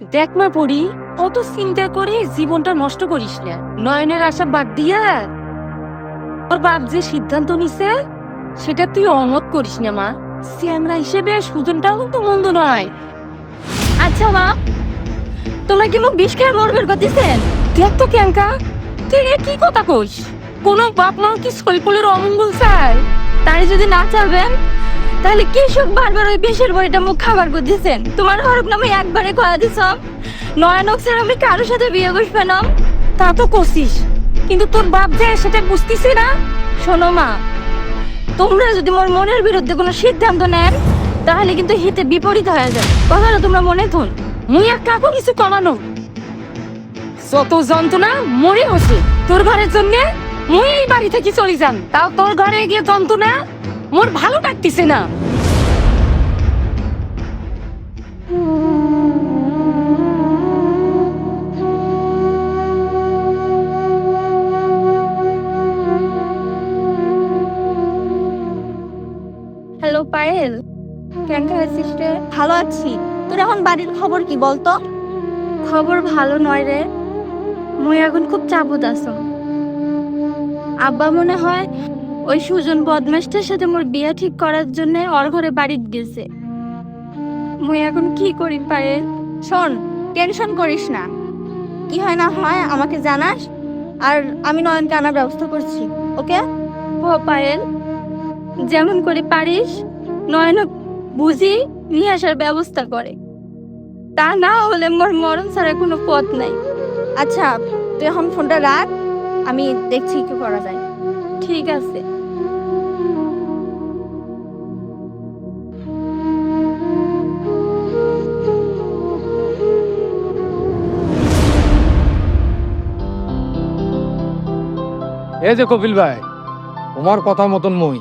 দেখ মা পড়ি অত চিন্তা করে জীবনটা নষ্ট করিস না। নয়নের আশা বাদ দিয়া ওর বাপ যে সিদ্ধান্ত নিছে, সেটা তুই অমত করিস না মা। স্যাংরা হিসেবে সুজনটাও কিন্তু মন্দ নয়। আচ্ছা মা তোমরা কি মুখ বিষ খেয়ে মরবের করতেছেন দেখ তো ক্যাঙ্কা তুই এ কি কথা কইস? কোন বাপ মা কি শৈফলের অমঙ্গল চায়? তাই যদি না চাবেন তাহলে কি সুখ বারবার ওই বিষের বড়িটা মুখ খাবার করতেছেন তোমার হরক নামে একবারে কয়া দিছ নয়নক স্যার, আমি কারোর সাথে বিয়ে বসবে না তা তো করছিস কিন্তু তোর বাপ যে সেটা বুঝতিস না। শোনো মা, তোমরা যদি মোর মনের বিরুদ্ধে কোনো সিদ্ধান্ত নেন, তাহলে কিন্তু হিতে বিপরীত হয়ে যাবে। কথাটা তোমরা মনে থুন মুই আর কাকু কিছু কমানো। যত যন্ত্রণা মরে হচ্ছে তোর ঘরের জন্য মুই এই বাড়ি থেকে চলে যান। তাও তোর ঘরে গিয়ে যন্ত্রণা মোর ভালো কাটতিছে না। হ্যালো পায়েল কেমন আছিস রে ভালো আছি। তোর এখন বাড়ির খবর কি বলতো? খবর ভালো নয় রে। মুই এখন খুব চাপত আছো। আব্বা মনে হয় ওই সুজন বদমাসটার সাথে মোর বিয়ে ঠিক করার জন্য ওর ঘরে বাড়িতে গেছে। মুই এখন কি করি পায়েল শোন টেনশন করিস না। কি হয় না হয় আমাকে জানাস। আর আমি নয়নকে আনার ব্যবস্থা করছি ওকে? ও পায়েল। যেমন করে পারিস নয়ন বুঝি নিয়ে আসার ব্যবস্থা করে। তা না হলে মোর মরণ ছাড়া কোনো পথ নাই। আচ্ছা তুই এখন ফোনটা রাখ আমি দেখছি কি করা যায়। ঠিক আছে। এই যে কপিল ভাই তোমার কথা মতন মই।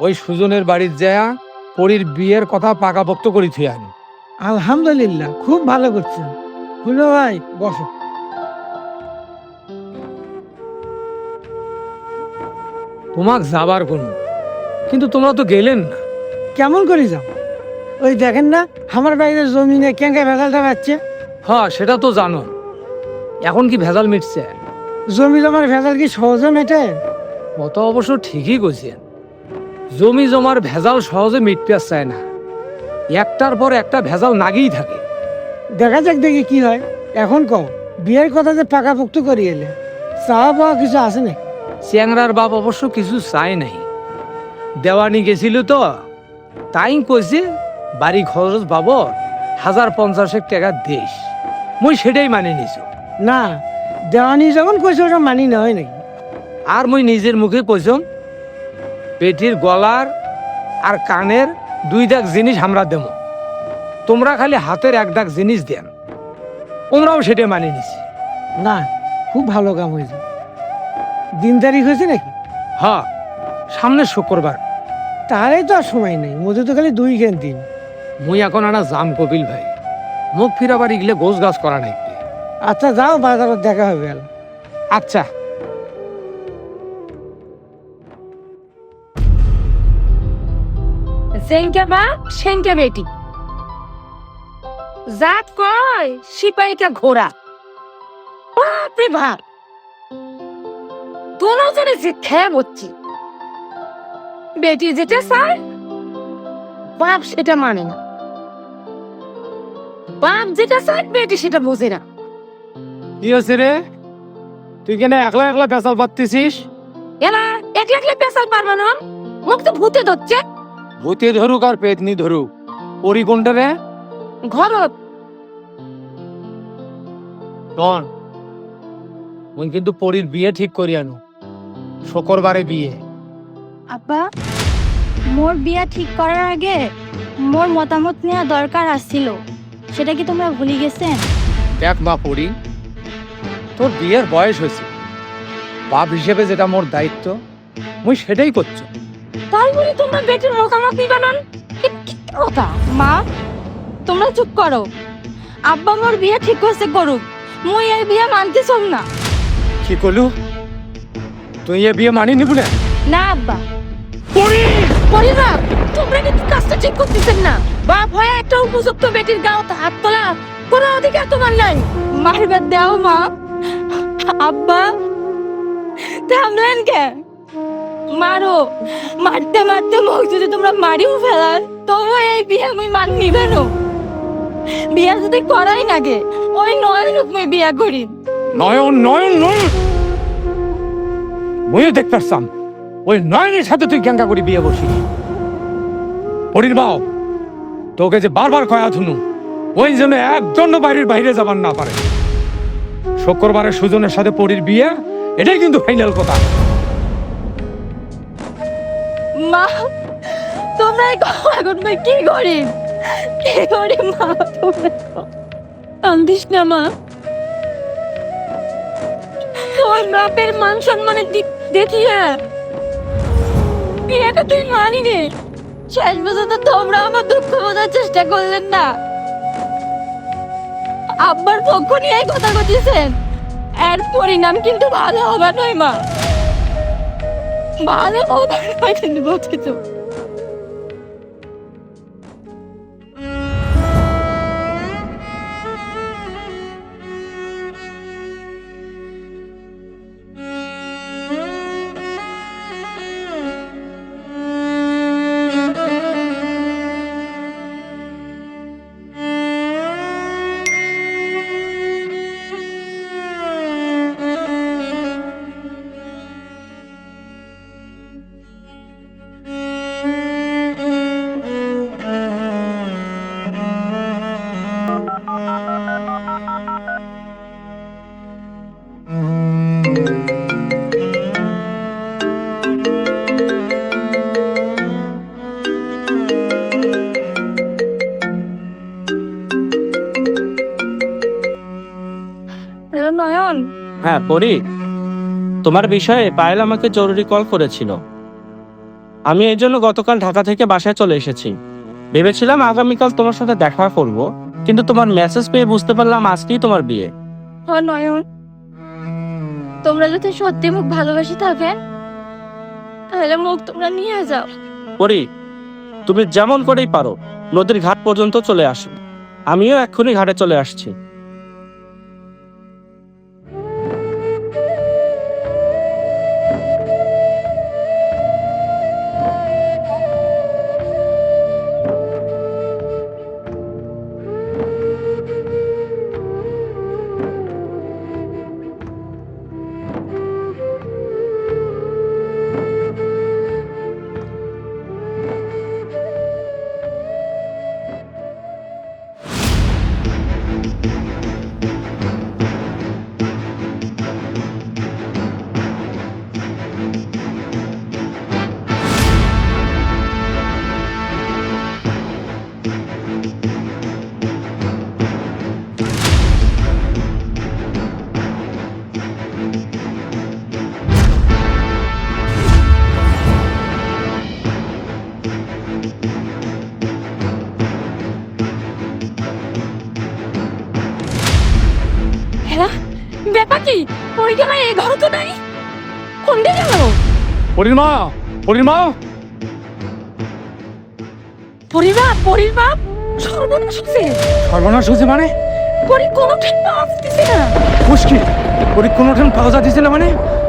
ওই সুজনের বাড়ির যায়া পরীর বিয়ের কথা পাকাপোক্ত করি থুই আনি। আলহামদুলিল্লাহ খুব ভালো করছেন। ফুলো ভাই বসো। তোমাক যাবার কোন কিন্তু তোমরা তো গেলেন না। কেমন করে যাও? ওই দেখেন না আমার বাইরে জমিনে কেঙ্কা ভেজালটা পাচ্ছে হ্যাঁ সেটা তো জানো। এখন কি ভেজাল মিটছে? জমি জমার ভেজাল কি সহজে মেটে কত অবশ্য ঠিকই কইছেন। জমি জমার ভেজাল সহজে মিটতে চায় না। একটার পর একটা ভেজাল নাগিয়ে থাকে। দেখা যাক দেখি কি হয়। এখন কও বিয়ের কথা যে পাকাপোক্ত করি এলে চা পাওয়া কিছু আছে না চ্যাংরার বাপ অবশ্য কিছু চায় নাই। দেওয়ানি গেছিল তো তাই কইছে বাড়ি খরচ বাবদ হাজার পঞ্চাশেক টাকা দেশ। মই সেটাই মানে নিছো। না দেওয়ানি যখন কইছে ওটা মানি না হয় নাকি? আর মই নিজের মুখে কইছম পেটির গলার আর কানের দুই দাগ জিনিস আমরা দেব তোমরা খালি হাতের এক দাগ জিনিস দেন। তোমরাও সেটাই মানে নিছি। না খুব ভালো কাম হয়েছে দিন তারিখ হয়েছে নাকি? হ্যাঁ সামনে শুক্রবার তাহলেই তো আর সময় নেই মধ্যে তো খালি দুই কেন দিন মুই এখন আনা জাম কপিল ভাই। মুখ ফিরাবার বাড়ি গেলে গোছ গাছ করা নাই। আচ্ছা যাও, বাজারত দেখা হবে আচ্ছা। সেঙ্কা বা সেঙ্কা বেটি। জাত কয় সিপাহীটা ঘোড়া। বাপরে বাপ। দুজনে যে খেয়ে বচ্ছি বেটি যেটা চায়, বাপ সেটা মানে না। বাপ যেটা চায়, বেটি সেটা বোঝে না। কি হচ্ছে রে? তুই কেন একলা একলা পেশাল পাচ্ছিস এলা একলা একলা পেশাল পারবা না? মুখ তো ভূতে ধরছে। ভূতে ধরুক আর পেতনি ধরুক। পরি কোনটা রে? ঘরত। শোন মুই কিন্তু পরির বিয়ে ঠিক করি আনু। শুক্রবারে বিয়ে। আব্বা মোর বিয়া ঠিক করার আগে মোর মতামত নেওয়া দরকার আসছিল সেটা কি তোমরা ভুলে গেছেন? দেখ মা পড়ি তোর বিয়ের বয়স হয়েছে। বাপ হিসেবে যেটা মোর দায়িত্ব মুই সেটাই করছ। তাই বলে তোমরা বেটির মতামত নিবে না কথা মা তোমরা চুপ করো। আব্বা মোর বিয়ে ঠিক করছে করুক মুই এই বিয়ে মানতে চাম না। কি করলু তুই এ বিয়ে মানি নিবু না? না আব্বা। পরিবার তোমরা কিন্তু কাজটা ঠিক করতেছেন না। বাপ হয় একটা উপযুক্ত বেটির গাও হাত তোলা কোনো অধিকার তোমার নাই। মারবার দাও মা। আব্বা, থামলেন কে? মারো, মারতে মারতে মুখ যদি তোমরা মারিও ফেলার তবে এই বিয়ে আমি মান নিবে বিয়া যদি করাই নাগে ওই নয় রূপমে বিয়া করি। নয়ন নয়ন নয়ন। বইয়ে দেখতাম ওই নয়নের সাথে তুই গ্যাঙ্গা করে বিয়ে বসিস পরির বাও তোকে যে বারবার কয়া থুনু, ওই জন্য একজন বাইরের বাইরে যাবার না পারে। শুক্রবারে সুজনের সাথে পরির বিয়ে, এটাই কিন্তু ফাইনাল কথা। মা, তোমরা এখন কি কি মা কান্দিস না মা। তোর বাপের মান সম্মানের দিক দেখিয়ে বিয়েটা তুই মানি রে শেষ পর্যন্ত তোমরা আমার দুঃখ বোঝার চেষ্টা করলেন না। আব্বার পক্ষ নিয়েই কথা বলতেছেন এর পরিণাম কিন্তু ভালো হবে নয় মা। ভালো হবে নয় কিন্তু বলছি হ্যাঁ পরি তোমার বিষয়ে পায়েল আমাকে জরুরি কল করেছিল। আমি এই জন্য গতকাল ঢাকা থেকে বাসায় চলে এসেছি। ভেবেছিলাম আগামীকাল তোমার সাথে দেখা করব কিন্তু তোমার মেসেজ পেয়ে বুঝতে পারলাম আজকেই তোমার বিয়ে। হ নয়ন। তোমরা যদি সত্যি মুখ ভালোবাসি থাকেন তাহলে মুখ তোমরা নিয়ে যাও। পরি তুমি যেমন করেই পারো নদীর ঘাট পর্যন্ত চলে আসো আমিও এক্ষুনি ঘাটে চলে আসছি। ব্যাপার কি? ভাই এই ঘর তো নাই। কোন দিকে গেল? সর্বনাশ সর্বনাশ হয়েছে মানে? পরি কোনো ঠিক পাওয়া যাচ্ছে না। মুশকিল পরি কোনোঠান পাওয়া যাচ্ছে না মানে?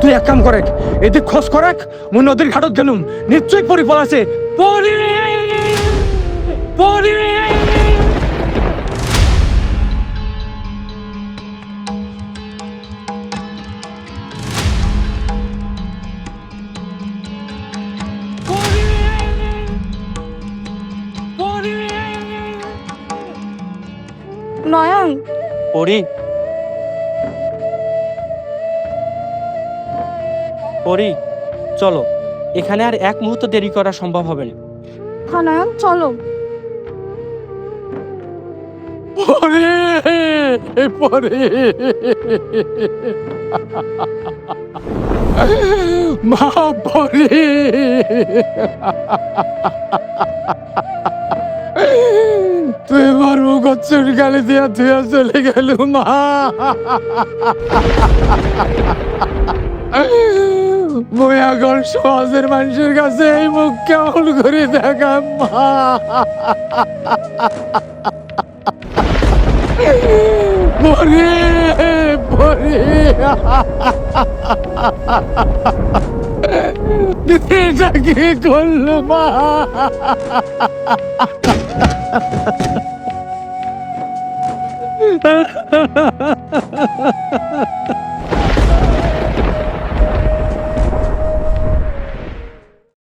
তুই এক কাম করে এদিক খোঁজ করেক মুই নদীর ঘাটত গেলুম। নিশ্চয়ই পরি পলাছে পরি পরি পরি পরি চলো এখানে আর এক মুহূর্ত দেরি করা সম্ভব হবে না। হ্যাঁ চলো। পরে পরে মা পরে তুই আমার মুখ চুরি দিয়া তুই চলে গেল, মা। এখন সমাজের মানুষের কাছে এই মুখ কেমন করে দেখা মা। পরে পরে এটা কি করল, মা?